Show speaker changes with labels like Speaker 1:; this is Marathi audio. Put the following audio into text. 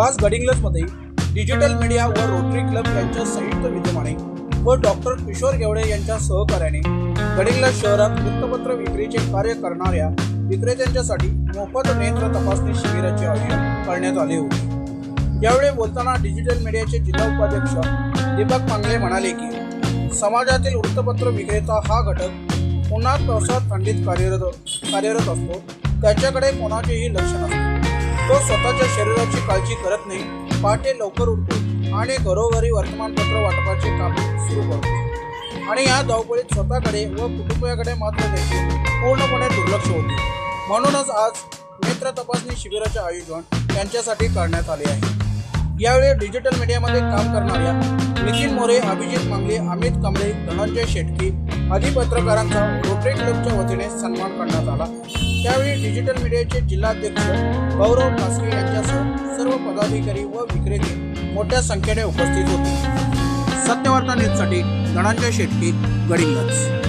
Speaker 1: आज गडिंग्लजमध्ये डिजिटल मीडिया व रोटरी क्लब यांच्या संयुक्त विद्यमाने व डॉक्टर किशोर गेवडे यांच्या सहकार्याने गडिंग्लज शहरात वृत्तपत्र विक्रीचे कार्य करणाऱ्या विक्रेत्यांच्यासाठी मोफत नेत्र तपासणी शिबिराचे आयोजन करण्यात आले होते. यावेळी बोलताना डिजिटल मीडियाचे जिल्हा उपाध्यक्ष दीपक पांगले म्हणाले की समाजातील वृत्तपत्र विक्रेता हा घटक पुन्हा पावसात थंडीत कार्यरत कार्यरत असतो. त्याच्याकडे कोणाचेही लक्ष नसते. तो स्वतःच्या शरीराची काळजी करत नाही. पहाटे लवकर उठतो आणि घरोघरी वर्तमानपत्र वाटपाचे काम सुरू करतो. आणि या धावपळीत स्वतःकडे व कुटुंबियाकडे मात्र त्याचे पूर्णपणे दुर्लक्ष होते. म्हणूनच आज नेत्र तपासणी शिबिराचे आयोजन त्यांच्यासाठी करण्यात आले आहे. यावेळी डिजिटल मीडियामध्ये काम करणाऱ्या नितीन मोरे अभिजित मांगले अमित कमळे धनंजय शेटकी आदी पत्रकारांचा रोटरी क्लबच्या वतीने सन्मान करण्यात आला. त्यावेळी डिजिटल मीडियाचे जिल्हाध्यक्ष गौरव कासके यांच्यासह सर्व पदाधिकारी व विक्रेते मोठ्या संख्येने उपस्थित होते. सत्यवार्ता न्यूजसाठी धनंजय शेट्टी गडिंगज.